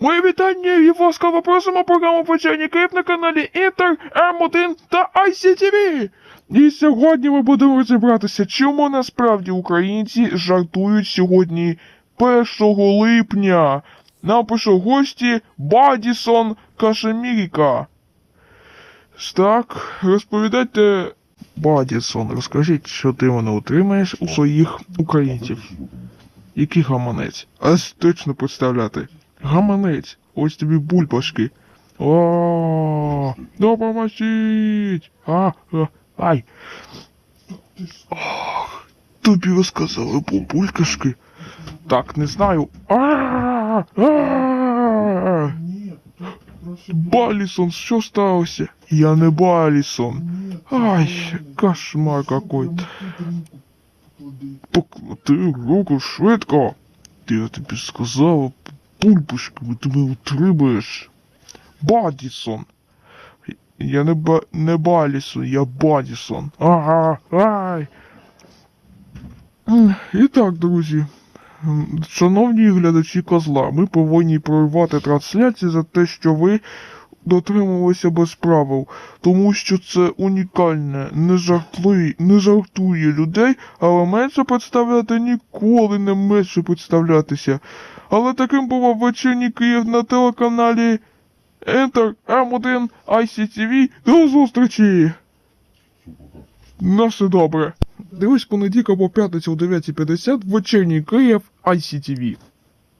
Моє вітання і ласкаво просимо програму «Вечірній Київ» на каналі Інтер, М1 та ICTV. І сьогодні ми будемо розібратися, чому насправді українці жартують сьогодні 1 липня. Нам пише гості Бадісон Кашеміріка. Так, розповідайте, Бадісон, розкажіть, що ти мене утримаєш у своїх українців. Який гаманець? Аж точно представляти. Гаманець. Ось тобі бульбашки. О, допоможіть! А, а, ай. Ох, тобі розказали бульбашки. Так, не знаю. А, а, Балісон, що сталося? Я не Балісон. Ай, кошмар какой-то. Поклади руку швидко. Я тобі сказав, Бульбашки, ти мене утримаєш. Бадісон. Я не, ба... не Балісон, я Бадісон. Ага, ай. І так, друзі. Шановні глядачі козла, ми повинні прорвати трансляцію за те, що ви дотримувалися без правил, тому що це унікальне, не жартує, не жартує людей, але менше представляти ніколи не менше представлятися. Але таким був вечірній Київ на телеканалі Enter M1 ICTV. До зустрічі! На все добре. Дивись понеділок або п'ятницю о 9.50 вечірній Київ ICTV.